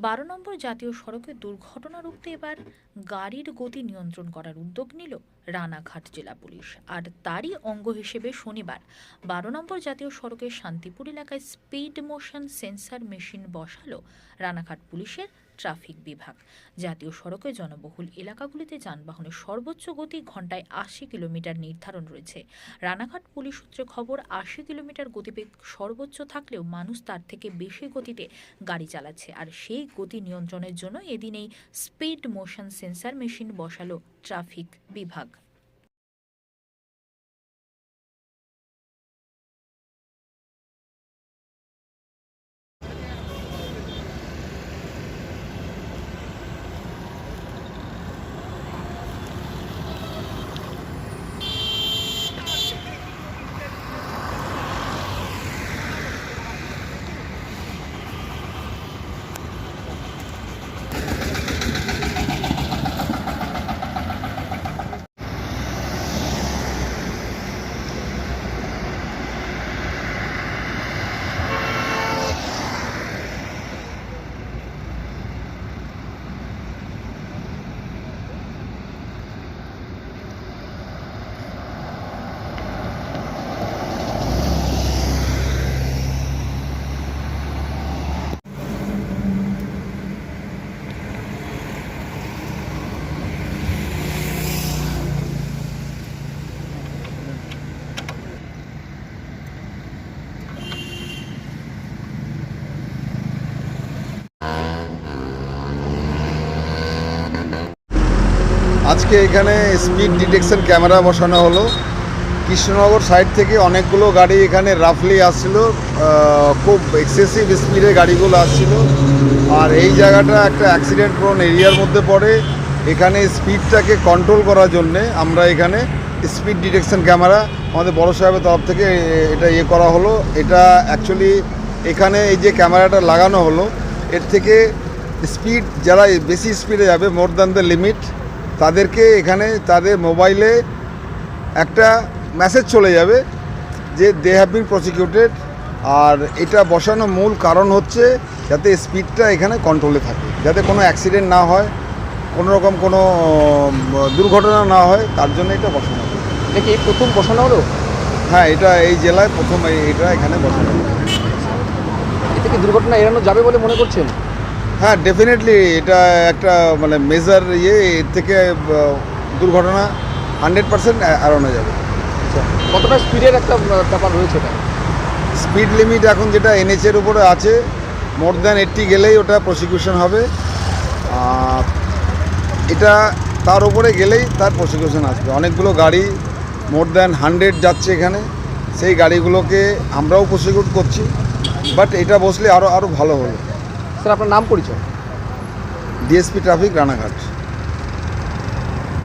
বারো নম্বর জাতীয় সড়কে দুর্ঘটনা রুখতে এবার গাড়ির গতি নিয়ন্ত্রণ করার উদ্যোগ নিল রানাঘাট জেলা পুলিশ। আর তারই অঙ্গ হিসেবে শনিবার বারো নম্বর জাতীয় সড়কের শান্তিপুর এলাকায় স্পিড মোশন সেন্সার মেশিন বসালো রানাঘাট পুলিশের ট্রাফিক বিভাগ। জাতীয় সড়কে জনবহুল এলাকাগুলিতে যানবাহনের সর্বোচ্চ গতি ঘন্টায় আশি কিলোমিটার নির্ধারণ রয়েছে। রানাঘাট পুলিশ সূত্রে খবর, আশি কিলোমিটার গতিবেগ সর্বোচ্চ থাকলেও মানুষ তার থেকে বেশি গতিতে গাড়ি চালাচ্ছে। আর সেই গতি নিয়ন্ত্রণের জন্য এদিন এই স্পিড মোশন সেন্সার মেশিন বসালো ট্রাফিক বিভাগ। আজকে এখানে স্পিড ডিটেকশন ক্যামেরা বসানো হলো। কৃষ্ণনগর সাইড থেকে অনেকগুলো গাড়ি এখানে রাফলি আসছিল খুব এক্সেসিভ স্পিডে গাড়িগুলো আসছিল। আর এই জায়গাটা একটা অ্যাক্সিডেন্ট প্রোন এরিয়ার মধ্যে পড়ে। এখানে স্পিডটাকে কন্ট্রোল করার জন্যে আমরা এখানে স্পিড ডিটেকশন ক্যামেরা আমাদের বড় সাহেবের তরফ থেকে এটা ইয়ে করা হলো। এটা অ্যাকচুয়ালি এখানে এই যে ক্যামেরাটা লাগানো হলো, এর থেকে স্পিড যারা বেশি স্পিডে যাবে মোর দ্যান দ্য লিমিট তাদেরকে এখানে তাদের মোবাইলে একটা মেসেজ চলে যাবে যে দে হ্যাভ বিন প্রসিকিউটেড আর এটা বসানো মূল কারণ হচ্ছে যাতে স্পিডটা এখানে কন্ট্রোলে থাকে যাতে কোনো অ্যাক্সিডেন্ট না হয় কোনো রকম কোনো দুর্ঘটনা না হয় তার জন্য এটা বসানো। এটা কি এই প্রথম বসানো হলো হ্যাঁ এটা এই জেলায় প্রথম এটা এখানে বসানো। এতে কি দুর্ঘটনা এড়ানো যাবে বলে মনে করছেন হ্যাঁ ডেফিনেটলি এটা একটা মানে মেজার ইয়ে এর থেকে দুর্ঘটনা হান্ড্রেড পার্সেন্ট এড়ানো যাবে। আচ্ছা কতটা স্পিডের একটা ব্যাপার রয়েছে এটা? স্পিড লিমিট এখন যেটা এনএচের উপরে আছে মোর দ্যান এইট্টি গেলেই ওটা প্রসিকিউশন হবে। এটা তার উপরে গেলেই তার প্রসিকিউশন আসবে। অনেকগুলো গাড়ি মোর দ্যান হান্ড্রেড যাচ্ছে এখানে। সেই গাড়িগুলোকে আমরাও প্রসিকিউট করছি। বাট এটা বসলে আরও আরও ভালো হলো স্যার আপনার নাম পরিচয়? DSP traffic Ranaghat.